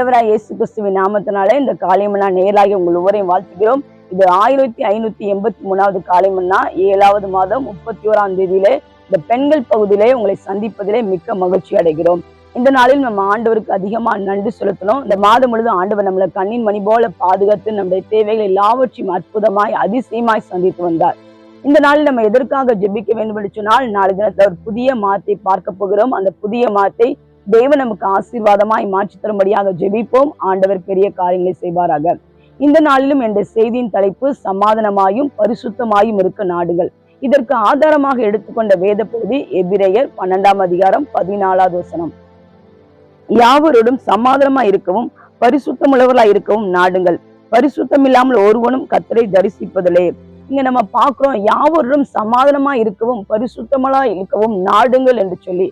ஆண்டவராய் இயேசு கிறிஸ்துவின் நாமத்தினாலே இந்த காலைமன்னா நேராகி உங்கள் ஒவ்வொரையும் வாழ்த்துகிறோம். இது ஆயிரத்தி ஐநூத்தி எண்பத்தி மூணாவது காலைமன்னா ஏழாவது மாதம் முப்பத்தி ஓராம் தேதியிலே இந்த பெண்கள் பகுதியிலே உங்களை சந்திப்பதிலே மிக்க மகிழ்ச்சி அடைகிறோம். இந்த நாளில் நம்ம ஆண்டவருக்கு அதிகமா நன்றி செலுத்தணும். இந்த மாதம் முழுதும் ஆண்டவர் நம்மளை கண்ணின் மணி போல பாதுகாத்து நம்முடைய தேவைகள் எல்லாவற்றையும் அற்புதமாய் அதிசயமாய் சந்தித்து வந்தார். இந்த நாளில் நம்ம எதற்காக ஜெபிக்க வேண்டும் என்று சொன்னால் நாளை தினத்தில் ஒரு புதிய மாத்தை பார்க்க போகிறோம். அந்த புதிய மாத்தை தேவன் நமக்கு ஆசீர்வாதமாய் மாற்றி தரும்படியாக ஜெபிப்போம். ஆண்டவர் பெரிய காரியங்களை செய்வாராக. இந்த நாளிலும் என்ற செய்தியின் தலைப்பு சமாதானமாயும் பரிசுத்தமாயும் இருக்க நாடுகள். இதற்கு ஆதாரமாக எடுத்துக்கொண்ட வேத பகுதி எபிரேயர் பன்னெண்டாம் அதிகாரம் பதினாலாவது வசனம். யாவரோடும் சமாதானமா இருக்கவும் பரிசுத்தமுள்ளவர்களா இருக்கவும் நாடுங்கள். பரிசுத்தம் இல்லாமல் ஒருவனும் கத்தரை தரிசிப்பதில்லை. இங்க நம்ம பார்க்கிறோம் யாவரோடும் சமாதானமா இருக்கவும் பரிசுத்தமலா இருக்கவும் நாடுங்கள் என்று சொல்லி.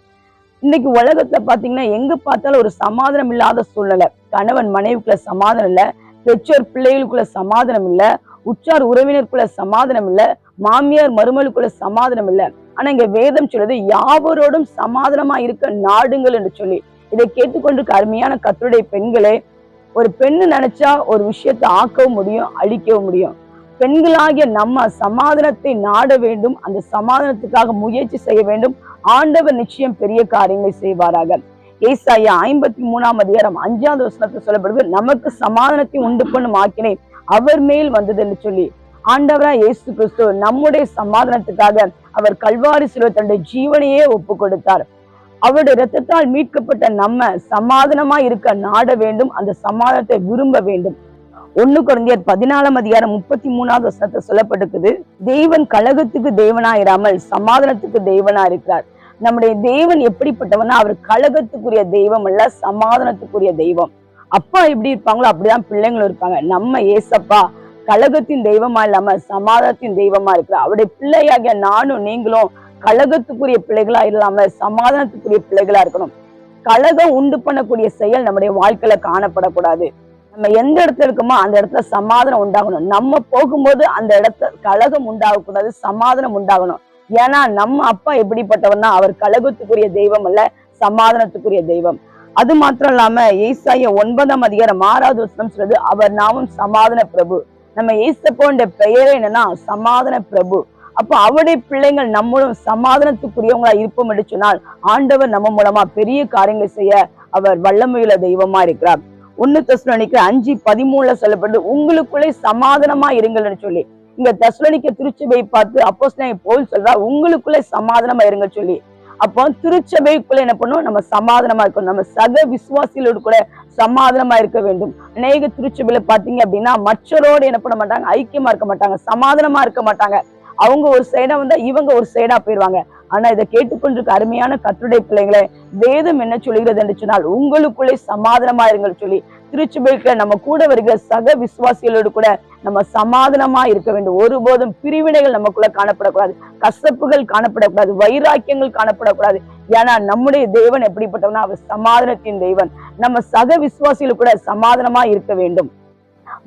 இன்னைக்கு உலகத்துல பாத்தீங்கன்னா எங்க பார்த்தாலும் ஒரு சமாதானம் இல்லாத சூழ்நிலை. கணவன் மனைவிக்குள்ள சமாதானம் இல்ல பெற்றோர் பிள்ளைகளுக்குள்ள சமாதானம் இல்ல உற்றார் உறவினருக்குள்ள சமாதானம் இல்ல மாமியார் மருமலுக்குள்ள சமாதானம் இல்ல. ஆனா இங்க வேதம் சொல்லுது யாவரோடும் சமாதானமா இருக்க நாடுங்கள் என்று சொல்லி. இதை கேட்டுக்கொண்டிருக்க அருமையான கத்தருடைய பெண்களே ஒரு பெண்ணு நினைச்சா ஒரு விஷயத்தை ஆக்கவும் முடியும் அழிக்கவும் முடியும். பெண்களாகிய நம்ம சமாதானத்தை நாட வேண்டும் அந்த சமாதானத்துக்காக முயற்சி செய்ய வேண்டும். ஆண்டவர் நிச்சயம் பெரிய காரியங்களை செய்வாராக. ஏசாயா ஐம்பத்தி மூணாம் அதிகாரம் அஞ்சாவது வசனத்தை சொல்லப்படுது நமக்கு சமாதானத்தை உண்டு பண்ணும் ஆக்கினை அவர் மேல் வந்தது என்று சொல்லி. ஆண்டவரா இயேசு கிறிஸ்து நம்முடைய சமாதானத்துக்காக அவர் கல்வாரி சிலுவை தன்னுடைய ஜீவனையே ஒப்பு கொடுத்தார் அவருடைய ரத்தத்தால் மீட்கப்பட்ட நம்ம சமாதானமா இருக்க நாட வேண்டும் அந்த சமாதானத்தை விரும்ப வேண்டும். ஒண்ணு குழந்தையர் பதினாலாம் அதிகாரம் முப்பத்தி மூணாவது வசனத்தை சொல்லப்பட்டிருக்குது தெய்வன் கழகத்துக்கு தேவனாயிராமல் சமாதானத்துக்கு தெய்வனா இருக்கிறார் நம்முடைய தேவன் எப்படிப்பட்டவனா அவர் கழகத்துக்குரிய தெய்வம் அல்ல சமாதானத்துக்குரிய தெய்வம். அப்பா எப்படி இருப்பாங்களோ அப்படிதான் பிள்ளைங்களும் இருப்பாங்க. நம்ம ஏசப்பா கழகத்தின் தெய்வமா இல்லாம சமாதானத்தின் தெய்வமா இருக்கிற அவருடைய பிள்ளையாகிய நானும் நீங்களும் கழகத்துக்குரிய பிள்ளைகளா இல்லாம சமாதானத்துக்குரிய பிள்ளைகளா இருக்கணும். கழகம் உண்டு பண்ணக்கூடிய செயல் நம்முடைய வாழ்க்கையில காணப்படக்கூடாது. நம்ம எந்த இடத்துல இருக்கோமோ அந்த இடத்துல சமாதானம் உண்டாகணும். நம்ம போகும்போது அந்த இடத்துல கழகம் உண்டாகக்கூடாது சமாதானம் உண்டாகணும். ஏன்னா நம்ம அப்பா எப்படிப்பட்டவர்னா அவர் கழகத்துக்குரிய தெய்வம் அல்ல சமாதானத்துக்குரிய தெய்வம். அது மாத்திரம் இல்லாம ஏசாய ஒன்பதாம் அதிகாரம் ஆறாவது வசனம் சொல்றது அவர் நாமும் சமாதான பிரபு. நம்ம ஏசப்போன்ற பெயரே என்னன்னா சமாதான பிரபு. அப்போ அவருடைய பிள்ளைங்கள் நம்மளும் சமாதானத்துக்குரியவங்களா இருப்போம் என்று சொன்னால் ஆண்டவர் நம்ம மூலமா பெரிய காரியங்களை செய்ய அவர் வல்லமையுள்ள தெய்வமா இருக்கிறார். ஒன்னு தசுலனிக்கு அஞ்சு பதிமூணுல சொல்லப்பட்டு உங்களுக்குள்ளே சமாதானமா இருங்கள்னு சொல்லி. இங்க தசுலனிக்க திருச்சபை பார்த்து அப்போ போல் சொல்றா உங்களுக்குள்ள சமாதானமா இருங்க சொல்லி. அப்போ திருச்சபைக்குள்ள என்ன பண்ணும்? நம்ம சமாதானமா இருக்கணும். நம்ம சக விசுவாசிகளோடு கூட சமாதானமா இருக்க வேண்டும். அநேக திருச்சபையில பாத்தீங்க அப்படின்னா மற்றரோடு என்ன பண்ண மாட்டாங்க? ஐக்கியமா இருக்க மாட்டாங்க. சமாதானமா இருக்க மாட்டாங்க. அவங்க ஒரு சைடா வந்தா இவங்க ஒரு சைடா போயிடுவாங்க ஆனா இதை கேட்டுக்கொண்டிருக்க அருமையான கட்டுரை பிள்ளைங்களே வேதம் என்ன சொல்லுகிறது என்று சொன்னால் உங்களுக்குள்ளே சமாதானமா இருங்கள் சொல்லி. திருச்சபைக்கு நம்ம கூட வருகிற சக விசுவாசிகளோடு கூட நம்ம சமாதானமா இருக்க வேண்டும். ஒருபோதும் பிரிவினைகள் நமக்குள்ள காணப்படக்கூடாது. கசப்புகள் காணப்படக்கூடாது. வைராக்கியங்கள் காணப்படக்கூடாது. ஏன்னா நம்முடைய தெய்வன் எப்படிப்பட்டவனா அவர் சமாதானத்தின் தெய்வன் நம்ம சக விசுவாசிகள் கூட சமாதானமா இருக்க வேண்டும்.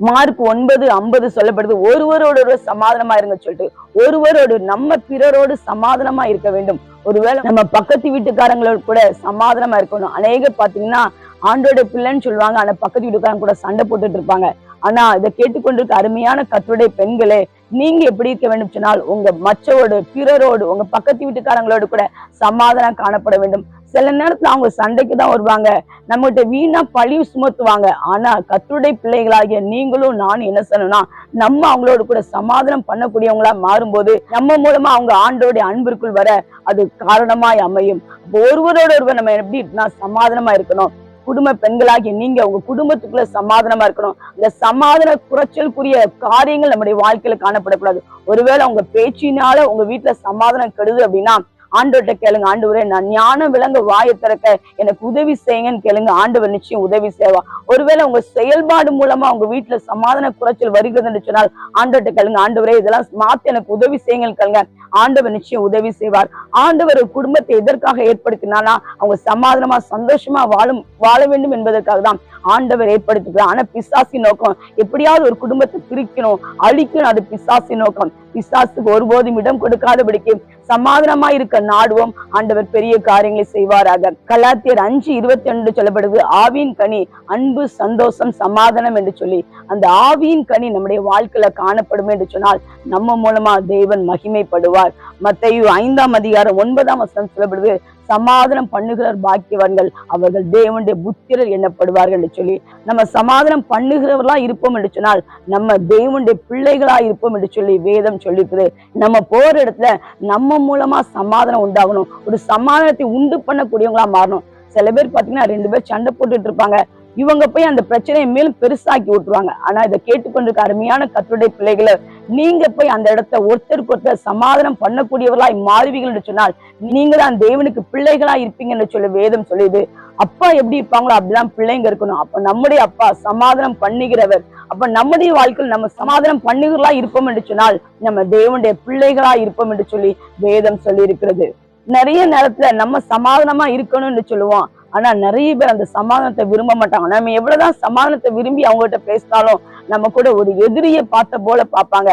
மார்க் ஒன்பது ஐம்பது சொல்லப்படுது. ஒருவரோட ஒரு சமாதானமா இருங்க சொல்லிட்டு ஒருவரோடு நம்ம பிறரோடு சமாதானமா இருக்க வேண்டும். ஒருவேளை நம்ம பக்கத்து வீட்டுக்காரங்களோட கூட சமாதானமா இருக்கணும். அநேக பாத்தீங்கன்னா ஆண்டோட பிள்ளைன்னு சொல்லுவாங்க. ஆனா பக்கத்து வீட்டுக்காரங்க கூட சண்டை போட்டுட்டு இருப்பாங்க. ஆனா இதை கேட்டுக்கொண்டிருக்க அருமையான கத்துடைய பெண்களே நீங்க எப்படி இருக்க வேண்டும் சொன்னால் உங்க மச்சவோடு பிறரோடு உங்க பக்கத்து வீட்டுக்காரங்களோடு கூட சமாதானம் காணப்பட வேண்டும். சில நேரத்துல அவங்க சண்டைக்கு தான் வருவாங்க. நம்மகிட்ட வீணா பழி சுமத்துவாங்க. ஆனா கத்துடைய பிள்ளைகளாகிய நீங்களும் நானும் என்ன சொல்லணும்னா நம்ம அவங்களோட கூட சமாதானம் பண்ணக்கூடியவங்களா மாறும்போது நம்ம மூலமா அவங்க ஆண்டோடைய அன்பிற்குள் வர அது காரணமாய் அமையும். ஒருவரோட ஒருவர் நம்ம எப்படி சமாதானமா இருக்கணும்? குடும்ப பெண்களாகி நீங்க உங்க குடும்பத்துக்குள்ள சமாதானமா இருக்கணும். இந்த சமாதான குறைச்சலுக்குரிய காரியங்கள் நம்முடைய வாழ்க்கையில காணப்படக்கூடாது. ஒருவேளை உங்க பேச்சினால உங்க வீட்டுல சமாதானம் கெடுது அப்படின்னா ஆண்டோட்ட கேளுங்க ஆண்டவரே நான் ஞானம் விளங்க வாயை திறக்க எனக்கு உதவி செய்யுங்கன்னு கேளுங்க ஆண்டவர் நிச்சயம் உதவி செய்வா. ஒருவேளை உங்க செயல்பாடு மூலமா உங்க வீட்டுல சமாதான குறைச்சல் வருகிறதுன்னு சொன்னால் ஆண்டோட்ட கேளுங்க ஆண்டவரே இதெல்லாம் மாத்து எனக்கு உதவி செய்யுங்கன்னு கேளுங்க. ஆண்டவர் நிச்சயம் உதவி செய்வார். ஆண்டவர் குடும்பத்தை எதற்காக ஏற்படுத்தினானா அவங்க சமாதானமா சந்தோஷமா வாழும் வாழ வேண்டும் என்பதற்காக தான் ஆண்டவர் ஏற்படுத்துகிறார் ஆனா பிசாசி நோக்கம் எப்படியாவது ஒரு குடும்பத்தை பிரிக்கணும் அழிக்கணும் அது பிசாசி நோக்கம். பிசாசுக்கு ஒருபோதும் இடம் கொடுக்காதபடிக்கு சமாதானமா இருக்க நாடுவோம். ஆண்டவர் பெரிய காரியங்களை செய்வாராக. கலாத்தியர் அஞ்சு இருபத்தி ரெண்டு சொல்லப்படுது ஆவியின் கனி அன்பு சந்தோஷம் சமாதானம் என்று சொல்லி. அந்த ஆவியின் கனி நம்முடைய வாழ்க்கையில காணப்படும் என்று சொன்னால் நம்ம மூலமா தேவன் மகிமைப்படுவார். மத்தையு ஐந்தாம் அதிகாரம் ஒன்பதாம் வசனம் சொல்லப்படுது சமாதானம் பண்ணுகிறார் பாக்கியவான்கள். அவர்கள் தேவனுடைய புத்திரர் எண்ணப்படுவார்கள் என்று சொல்லி நம்ம சமாதானம் பண்ணுகிறவர்களா இருப்போம் என்று சொன்னால் நம்ம தேவனுடைய பிள்ளைகளா இருப்போம் என்று சொல்லி வேதம் சொல்லியிருக்குது நம்ம போற இடத்துல நம்ம மூலமா சமாதானம் உண்டாகணும். ஒரு சமாதானத்தை உண்டு பண்ணக்கூடியவங்களா மாறணும். சில பேர் பாத்தீங்கன்னா ரெண்டு பேர் சண்டை போட்டுட்டு இருப்பாங்க. இவங்க போய் அந்த பிரச்சனையை மேலும் பெருசாக்கி விட்டுருவாங்க. ஆனா இதை கேட்டுக்கொண்டிருக்க அருமையான கத்துடைய பிள்ளைகளை நீங்க போய் அந்த இடத்த ஒருத்தருக்கு ஒருத்தர் சமாதானம் பண்ணக்கூடியவர்களாய் மாறுவீர்கள் என்று சொன்னால் நீங்க தான் தேவனுக்கு பிள்ளைகளா இருப்பீங்கன்னு சொல்லி வேதம் சொல்லுது. அப்பா எப்படி இருப்பாங்களோ அப்படிதான் பிள்ளைங்க இருக்கணும். அப்ப நம்முடைய அப்பா சமாதானம் பண்ணுகிறவர். அப்ப நம்முடைய வாழ்க்கையில் நம்ம சமாதானம் பண்ணுகிறா இருப்போம் என்று சொன்னால் நம்ம தேவனுடைய பிள்ளைகளா இருப்போம் என்று சொல்லி வேதம் சொல்லி இருக்கிறது நிறைய நேரத்துல நம்ம சமாதானமா இருக்கணும்னு சொல்லுவோம். ஆனா நிறைய பேர் அந்த சமாதானத்தை விரும்ப மாட்டாங்க. நம்ம எவ்வளவுதான் சமாதானத்தை விரும்பி அவங்ககிட்ட பேசினாலும் நம்ம கூட ஒரு எதிரியை பார்த்த போல பார்ப்பாங்க.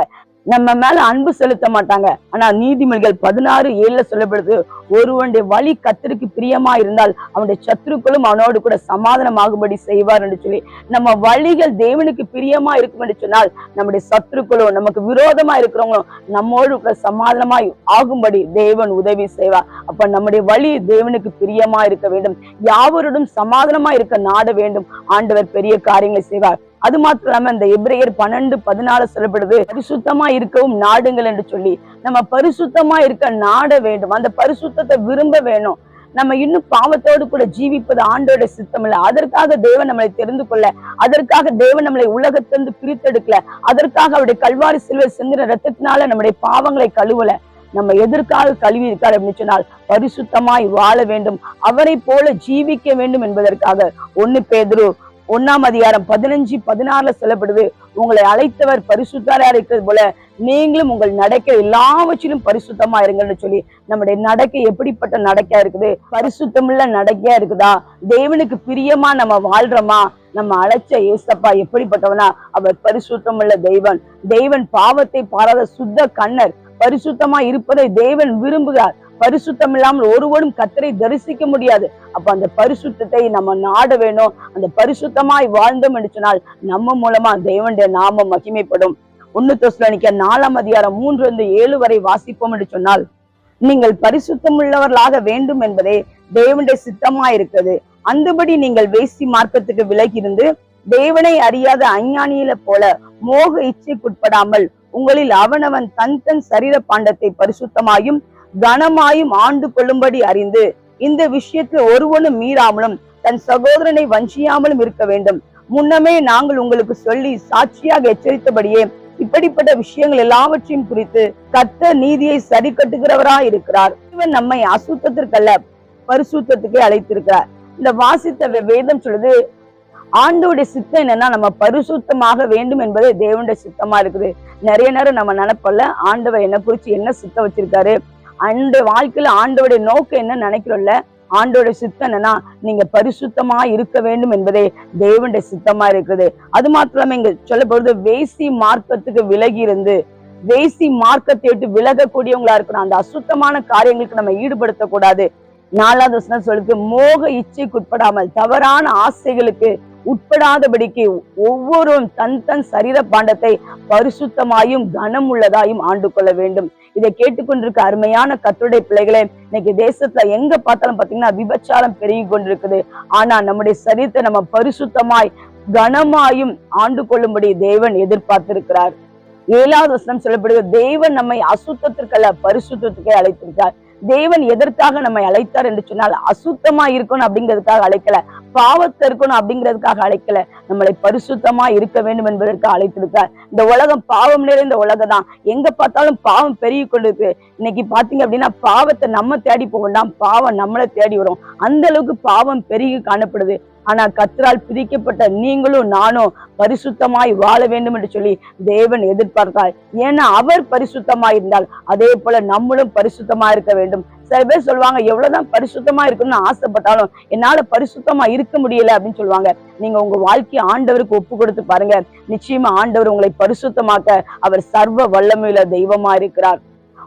நம்ம மேல அன்பு செலுத்த மாட்டாங்க. ஆனா நீதிமொழிகள் பதினாறு ஏழுல சொல்லப்படுது ஒருவனுடைய வழி கத்திற்கு பிரியமா இருந்தால் அவனுடைய சத்துருக்களும் அவனோடு கூட சமாதானமாகும்படி செய்வார் என்று சொல்லி நம்ம வழிகள் தேவனுக்கு பிரியமா இருக்கும் என்று சொன்னால் நம்முடைய சத்துருக்களும் நமக்கு விரோதமா இருக்கிறவங்களும் நம்மோடு கூட சமாதானமாய் ஆகும்படி தேவன் உதவி செய்வார். அப்ப நம்முடைய வழி தேவனுக்கு பிரியமா இருக்க வேண்டும். யாவருடன் சமாதானமா இருக்க நாட வேண்டும். ஆண்டவர் பெரிய காரியங்களை செய்வார். அது மாத்திரம் இல்லாம இந்த எப்ரேயர் பன்னெண்டு பதினாலு சொல்லப்படுது. பரிசுத்தமா இருக்கவும் நாடுங்கள் என்று சொல்லி. நம்ம பரிசுத்தமா இருக்க நாட வேண்டும். அந்த பரிசுத்தத்தை விரும்ப வேணும். நம்ம இன்னும் பாவத்தோடு கூட ஜீவிப்பது ஆண்டோட சித்தம் இல்ல. அதற்காக தேவன் நம்மளை தெரிந்து கொள்ள அதற்காக தேவன் நம்மளை உலகத்திலிருந்து பிரித்தெடுக்கல அதற்காக அவருடைய கல்வாரி சிலுவை சிந்தின ரத்தத்தினால நம்முடைய பாவங்களை கழுவல. நம்ம எதற்காக கழுவி இருக்கார் அப்படின்னு சொன்னால் பரிசுத்தமாய் வாழ வேண்டும். அவரை போல ஜீவிக்க வேண்டும் என்பதற்காக. ஒன்னு பேதுரு ஒன்னாம் அதிகாரம் பதினஞ்சு பதினாறுல சொல்லப்படுது உங்களை அழைத்தவர் பரிசுத்தாரா இருக்கிறது போல நீங்களும் உங்கள் நடக்க எல்லாவற்றிலும் பரிசுத்தமா இருங்கன்னு சொல்லி நம்முடைய நடக்கை எப்படிப்பட்ட நடக்கையா இருக்குது? பரிசுத்தமுள்ள நடக்கையா இருக்குதா? தேவனுக்கு பிரியமா நம்ம வாழ்றோமா? நம்ம அழைச்ச ஏசப்பா எப்படிப்பட்டவனா? அவர் பரிசுத்தமுள்ள தெய்வன் தெய்வன் பாவத்தை பாராத சுத்த கண்ணர். பரிசுத்தமா இருப்பதை தேவன் விரும்புகிறார். பரிசுத்தம் இல்லாமல் ஒருவரும் கத்தரை தரிசிக்க முடியாது. அப்ப அந்த பரிசுத்தத்தை நம்ம நாட வேணும். அந்த பரிசுத்தமாய் வாழ்ந்தோம் என்று சொன்னால் நம்ம மூலமா தேவனுடைய நாமம் மகிமைப்படும். ஒன்னு தொஸ்லனிக்க நாலாம் அதிகாரம் மூன்று இருந்து ஏழு வரை வாசிப்போம் என்று சொன்னால் நீங்கள் பரிசுத்தம் உள்ளவர்களாக வேண்டும் என்பதே தேவனுடைய சித்தமா இருக்கிறது அந்தபடி நீங்கள் வேசி மார்க்கத்துக்கு விலகி இருந்து தேவனை அறியாத அஞ்ஞானியில போல மோக இச்சைக்குட்படாமல் உங்களில் அவனவன் தன் தன் சரீர பாண்டத்தை பரிசுத்தமாயும் கனமாயும் ஆண்டு கொள்ளும்படி அறிந்து இந்த விஷயத்தில் ஒருவனும் மீறாமலும் தன் சகோதரனை வஞ்சியாமலும் இருக்க வேண்டும். முன்னமே நாங்கள் உங்களுக்கு சொல்லி சாட்சியாக எச்சரித்தபடியே இப்படிப்பட்ட விஷயங்கள் எல்லாவற்றையும் குறித்து கத்த நீதியை சரி கட்டுகிறவராய் இருக்கிறார். இவன் நம்மை அசுத்தத்திற்கல்ல பரிசுத்தத்துக்கே அழைத்திருக்கிறார். இந்த வாசித்த வேதம் சொல்லுது ஆண்டோடைய சித்தம் என்னன்னா நம்ம பரிசுத்தமாக வேண்டும் என்பது தேவனுடைய சித்தமா இருக்குது. நிறைய நேரம் நம்ம நினைப்பல ஆண்டவர் என்ன குறிச்சு என்ன சித்தம் வச்சிருக்காரு? அந்த வாழ்க்கையில ஆண்டோடைய நோக்கம் என்ன நினைக்கிறோம்ல? ஆண்டோட சித்தம் என்னன்னா நீங்க பரிசுத்தமா இருக்க வேண்டும் என்பதே தேவனுடைய சித்தமா இருக்குது அது மாத்திரம் இல்லாம இங்க சொல்லப்படுது வேசி மார்க்கத்துக்கு விலகி இருந்து வேசி மார்க்கத்தை விட்டு விலகக்கூடியவங்களா இருக்கணும். அந்த அசுத்தமான காரியங்களுக்கு நம்ம ஈடுபடுத்தக்கூடாது. நாலாவது வசனம் சொல்லுது மோக இச்சைக்குட்படாமல் தவறான ஆசைகளுக்கு உட்படாதபடிக்கு ஒவ்வொருவரும் தன் தன் சரீர பாண்டத்தை பரிசுத்தமாயும் கனம் உள்ளதாயும் ஆண்டு கொள்ள வேண்டும். இதை கேட்டுக்கொண்டிருக்க அருமையான கத்துடைய பிள்ளைகளே இன்னைக்கு தேசத்துல எங்க பார்த்தாலும் பாத்தீங்கன்னா விபச்சாரம் பெருகி கொண்டிருக்குது. ஆனா நம்முடைய சரீரத்தை நம்ம பரிசுத்தமாய் கனமாயும் ஆண்டு கொள்ளும்படி தேவன் எதிர்பார்த்திருக்கிறார். ஏழாவது வசனம் சொல்லப்படுகிறது தேவன் நம்மை அசுத்தத்திற்கல்ல பரிசுத்தத்துக்கே அழைத்திருக்கார் தேவன் எதற்காக நம்மை அழைத்தார் என்று சொன்னால் அசுத்தமா இருக்கணும் அப்படிங்கிறதுக்காக அழைக்கல. பாவத்தை இருக்கணும் அப்படிங்கிறதுக்காக அழைக்கல. நம்மளை பரிசுத்தமா இருக்க வேண்டும் என்பதற்கு அழைத்திருக்கார் இந்த உலகம் பாவம் நிறைந்த உலகம் தான் எங்க பார்த்தாலும் பாவம் பெருகி கொண்டிருக்கு. இன்னைக்கு பாத்தீங்க அப்படின்னா பாவத்தை நம்ம தேடி போக வேண்டாம் பாவம் நம்மளை தேடி வரும். அந்த அளவுக்கு பாவம் பெருகி காணப்படுது. ஆனா கத்தரால் பிரிக்கப்பட்ட நீங்களும் நானும் பரிசுத்தமாய் வாழ வேண்டும் என்று சொல்லி தேவன் எதிர்பார்த்தார். ஏன்னா அவர் பரிசுத்தமாய் இருந்தால் அதே போல நம்மளும் பரிசுத்தமா இருக்க வேண்டும். சில பேர் சொல்லுவாங்க எவ்வளவுதான் பரிசுத்தமா இருக்கணும்னு ஆசைப்பட்டாலும் என்னால பரிசுத்தமா இருக்க முடியல அப்படின்னு சொல்லுவாங்க. நீங்க உங்க வாழ்க்கையை ஆண்டவருக்கு ஒப்பு கொடுத்து பாருங்க. நிச்சயமா ஆண்டவர் உங்களை பரிசுத்தமாக்க அவர் சர்வ வல்லமையில தெய்வமா இருக்கிறார்.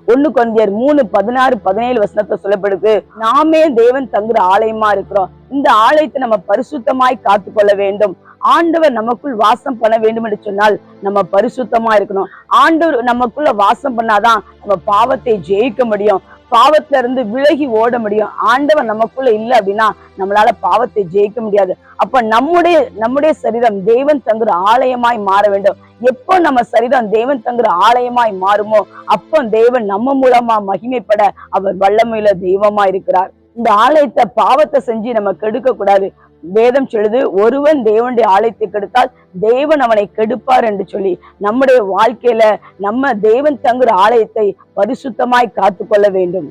ஒண்ணு கொந்தியர் மூணு பதினாறு பதினேழு வசனத்தை சொல்லப்படுது. நாமே தேவன் தங்குற ஆலயமா இருக்கிறோம். இந்த ஆலயத்தை நம்ம பரிசுத்தமாய் காத்துக்கொள்ள வேண்டும். ஆண்டவர் நமக்குள் வாசம் பண்ண வேண்டும் என்று சொன்னால் நம்ம பரிசுத்தமா இருக்கணும். ஆண்டவர் நமக்குள்ள வாசம் பண்ணாதான் நம்ம பாவத்தை ஜெயிக்க முடியும். பாவத்துல இருந்து விலகி ஓட முடியும். ஆண்டவர் நமக்குள்ள இல்லை அப்படின்னா நம்மளால பாவத்தை ஜெயிக்க முடியாது. அப்ப நம்முடைய நம்முடைய சரீரம் தேவன் தங்குற ஆலயமாய் மாற வேண்டும். எப்போ நம்ம சரீரம் தேவன் தங்குற ஆலயமாய் மாறுமோ அப்போ தேவன் நம்ம மூலமா மகிமைப்பட அவர் வல்லமையில தெய்வமா இருக்கிறார். இந்த ஆலயத்தை பாவத்தை செஞ்சு நம்ம கெடுக்க கூடாது வேதம் சொல்லுது ஒருவன் தேவனுடைய ஆலயத்தை கெடுத்தால் தேவன் அவனை கெடுப்பார் என்று சொல்லி நம்முடைய வாழ்க்கையில நம்ம தேவன் தங்குற ஆலயத்தை பரிசுத்தமாய் காத்து கொள்ள வேண்டும்.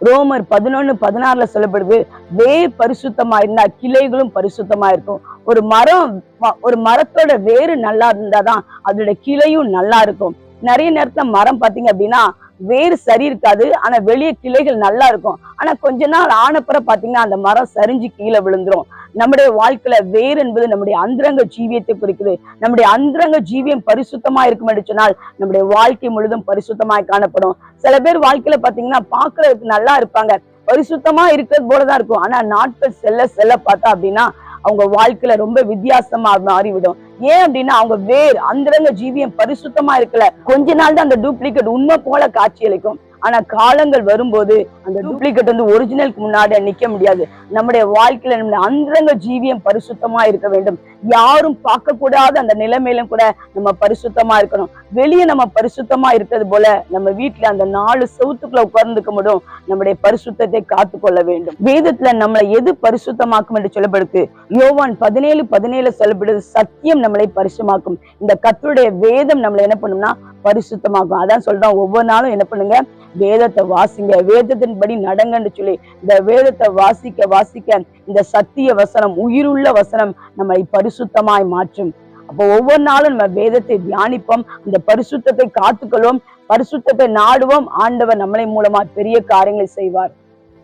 ரோமர் பதினொன்னு பதினாறுல சொல்லப்படுது வேர் பரிசுத்தமா இருந்தா கிளைகளும் பரிசுத்தமா இருக்கும் ஒரு மரம் ஒரு மரத்தோட வேறு நல்லா இருந்தாதான் அதோட கிளையும் நல்லா இருக்கும். நிறைய நேரத்துல மரம் பாத்தீங்க அப்படின்னா வேறு சரி இருக்காது ஆனா வெளியே கிளைகள் நல்லா இருக்கும். ஆனா கொஞ்ச நாள் ஆனப்புறம் பாத்தீங்கன்னா அந்த மரம் சரிஞ்சு கீழே விழுந்துரும். நம்முடைய வாழ்க்கையில வேர் என்பது நம்முடைய அந்தரங்க ஜீவியத்தை குறிக்குது. நம்முடைய அந்தரங்க ஜீவியம் பரிசுத்தமா இருக்கும் என்று சொன்னால் நம்முடைய வாழ்க்கை முழுதும் பரிசுத்தமாய் காணப்படும். சில பேர் வாழ்க்கையில பாத்தீங்கன்னா பாக்குறதுக்கு நல்லா இருப்பாங்க. பரிசுத்தமா இருக்கிறது போலதான் இருக்கும். ஆனா நாட்கள் செல்ல செல்ல பார்த்தா அப்படின்னா அவங்க வாழ்க்கையில ரொம்ப வித்தியாசமா மாறிவிடும். ஏன் அப்படின்னா அவங்க வேர் அந்தரங்க ஜீவியம் பரிசுத்தமா இருக்கல. கொஞ்ச நாள் தான் அந்த டூப்ளிகேட் உண்மை போல காட்சியளிக்கும் ஆனா காலங்கள் வரும்போது அந்த டூப்ளிகேட் வந்து ஒரிஜினலுக்கு முன்னாடி நிக்க முடியாது. நம்முடைய வாழ்க்கையில நம்முடைய அந்தரங்க ஜீவியம் பரிசுத்தமா இருக்க வேண்டும். யாரும் பார்க்க கூடாத அந்த நிலைமையிலும் கூட நம்ம பரிசுத்தமா இருக்கணும். வெளியே நம்ம பரிசுத்தமா இருக்கிறது போல நம்ம வீட்டுல அந்த நாலு செவுத்துக்குள்ள உட்கார்ந்துக்க முடியும். நம்முடைய பரிசுத்தத்தை காத்துக்கொள்ள வேண்டும். வேதத்துல நம்மளை எது பரிசுத்தமாக்கும் என்று சொல்லப்படுது? யோவான் பதினேழு பதினேழு சொல்லப்படுது சத்தியம் நம்மளை பரிசுமாக்கும் இந்த கத்தருடைய வேதம் நம்மளை என்ன பண்ணும்னா பரிசுத்தமாக்கும் அதான் சொல்றோம் ஒவ்வொரு நாளும் என்ன பண்ணுங்க? வேதத்தை வாசிங்க. வேதத்தின்படி நடங்கன்னு சொல்லி இந்த வேதத்தை வாசிக்க வாசிக்க இந்த சத்திய வசனம் உயிருள்ள வசனம் நம்மை பரிசுத்தமாய் மாற்றும். அப்போ ஒவ்வொரு நாளும் நம்ம வேதத்தை தியானிப்போம். அந்த பரிசுத்தத்தை காத்துக்கொள்வோம். பரிசுத்தத்தை நாடுவோம். ஆண்டவர் நம்மளை மூலமா பெரிய காரியங்களை செய்வார்.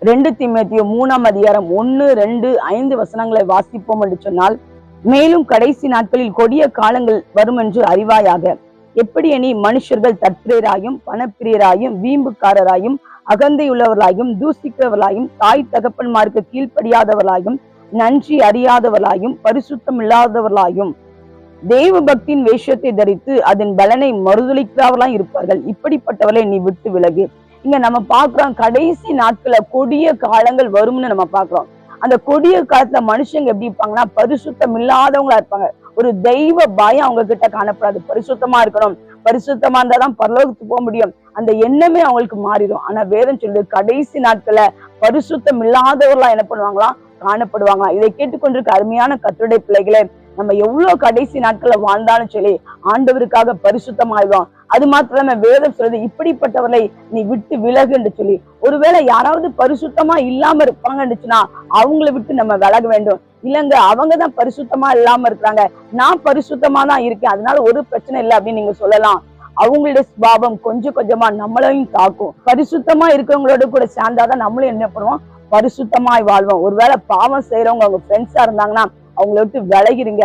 ரெண்டு திமுத்திய மூணாம் அதிகாரம் ஒன்னு ரெண்டு ஐந்து வசனங்களை வாசிப்போம் என்று சொன்னால் மேலும் கடைசி நாட்களில் கொடிய காலங்கள் வரும் என்று அறிவாயாக எப்படி எனி மனுஷர்கள் தற்பிரியராயும் பணப்பிரியராயும் வீம்புக்காரராயும் அகந்தையுள்ளவர்களாயும் தூசிக்கிறவர்களாயும் தாய் தகப்பன்மாருக்கு கீழ்ப்படியாதவர்களாயும் நன்றி அறியாதவர்களாயும் பரிசுத்தம் இல்லாதவர்களாயும் தெய்வ பக்தியின் வேஷத்தை தரித்து அதன் பலனை மறுதளிக்கிறவர்களாம் இருப்பார்கள். இப்படிப்பட்டவர்களை நீ விட்டு விலகு. இங்க நம்ம பார்க்கிறோம் கடைசி நாட்கள கொடிய காலங்கள் வரும்னு நம்ம பார்க்கிறோம். அந்த கொடிய காலத்துல மனுஷங்க எப்படி இருப்பாங்கன்னா பரிசுத்தம் இல்லாதவங்களா இருப்பாங்க. ஒரு தெய்வ பயம் அவங்க கிட்ட காணப்படாது. பரிசுத்தமா இருக்கணும். பரிசுத்தமா இருந்தாதான் பரலோகத்துக்கு போக முடியும். அந்த எண்ணமே அவங்களுக்கு மாறிடும். ஆனா வேதம் சொல்லுது கடைசி நாட்கள பரிசுத்தம் இல்லாதவர்களா என்ன பண்ணுவாங்களாம் காணப்படுவாங்களாம் இதை கேட்டுக்கொண்டிருக்க அருமையான கத்துடைய பிள்ளைகளே நம்ம எவ்வளவு கடைசி நாட்களை வாழ்ந்தாலும் சொல்லி ஆண்டவருக்காக பரிசுத்தமாயிடும் அது மாத்திரம் வேதம் சொல்றது இப்படிப்பட்டவர்களை நீ விட்டு விலகு என்று சொல்லி. ஒருவேளை யாராவது பரிசுத்தமா இல்லாம இருப்பாங்கன்னுச்சுன்னா அவங்கள விட்டு நம்ம விலக வேண்டும். இல்லங்க அவங்க தான் பரிசுத்தமா இல்லாம இருக்கிறாங்க. நான் பரிசுத்தமா தான் இருக்கேன். அதனால ஒரு பிரச்சனை இல்லை அப்படின்னு நீங்க சொல்லலாம். அவங்களுடைய சுபாவம் கொஞ்சம் கொஞ்சமா நம்மளையும் தாக்கும். பரிசுத்தமா இருக்கிறவங்களோட கூட சேர்ந்தாதான் நம்மளும் என்ன பண்ணுவோம்? பரிசுத்தமாய் வாழ்வோம். ஒருவேளை பாவம் செய்யறவங்க அவங்க ஃப்ரெண்ட்ஸா இருந்தாங்கன்னா அவங்கள விட்டு விலகிருங்க.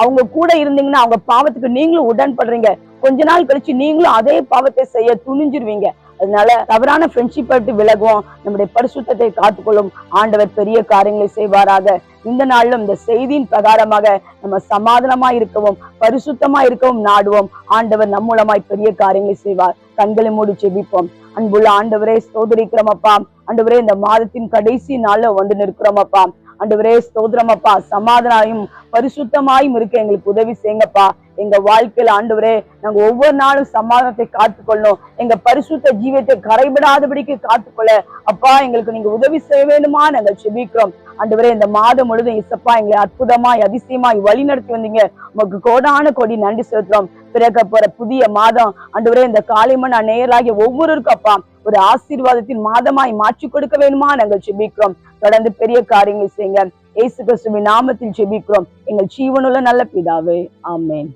அவங்க கூட இருந்தீங்கன்னா அவங்க பாவத்துக்கு நீங்களும் உடன்படுறீங்க. கொஞ்ச நாள் கழிச்சு நீங்களும் அதே பாவத்தை செய்ய துணிஞ்சிருவீங்க. அதனால தவறான ஃப்ரெண்ட்ஷிப் விட்டு விலகுவோம். நம்முடைய பரிசுத்தத்தை காத்துக்கொள்ளும். ஆண்டவர் பெரிய காரியங்களை செய்வாராக. இந்த நாளிலும் இந்த செய்தியின் பிரகாரமாக நம்ம சமாதானமா இருக்கவும் பரிசுத்தமா இருக்கவும் நாடுவோம். ஆண்டவர் நம் மூலமாய் பெரிய காரியங்களை செய்வார். கண்களை மூடி செபிப்போம் அன்புள்ள ஆண்டவரே சோதரிக்கிறோம் அப்பா. ஆண்டவரே இந்த மாதத்தின் கடைசி நாள்ல வந்து நிற்கிறோம் அப்பா. ஆண்டவரே ஸ்தோத்திரம் அப்பா சமாதானம் பரிசுத்தமாயும் இருக்க எங்களுக்கு உதவி செய்யுங்கப்பா. எங்க வாழ்க்கையில ஆண்டவரே நாங்க ஒவ்வொரு நாளும் சமாதானத்தை காத்துக்கொள்ளணும். எங்க பரிசுத்த ஜீவியத்தை கரைபடாதபடிக்கு காத்துக்கொள்ள. அப்பா எங்களுக்கு நீங்க உதவி செய்ய வேண்டுமா? நாங்கள் செபிக்கிறோம் ஆண்டவரே இந்த மாதம் முழுதும் இசப்பா எங்களை அற்புதமாய் அதிசயமாய் வழி நடத்தி வந்தீங்க. உமக்கு கோடான கொடி நன்றி செலுத்துறோம். பிறக்க போற புதிய மாதம். ஆண்டவரே இந்த காலைமன் நேயராகிய ஒவ்வொருவருக்கும் அப்பா ஒரு ஆசீர்வாதத்தின் மாதமாய் மாற்றி கொடுக்க வேணுமா நாங்கள் செபிக்கிறோம் தொடர்ந்து பெரிய காரியங்கள் செய்யுங்க ஏசு கிறிஸ்துவின் நாமத்தில் செபிக்கிறோம் எங்கள் ஜீவனுள்ள நல்ல பிதாவே ஆமேன்.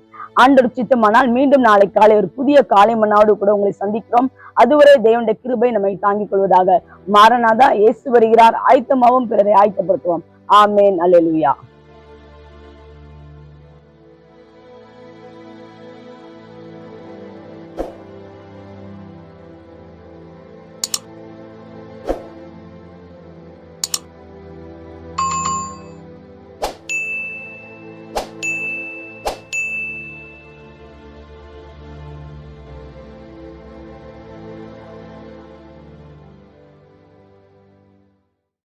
ஆண்டவர் சித்தமானால் மீண்டும் நாளை காலை ஒரு புதிய காலை மன்னாடு கூட உங்களை சந்திக்கிறோம். அதுவரை தேவனுடைய கிருபை நம்மை தாங்கிக் கொள்வதாக. மாறனாதா இயேசு வருகிறார். ஆயத்தமாவும் பிறரை ஆயத்தப்படுத்துவோம். ஆமேன். அல்லேலூயா.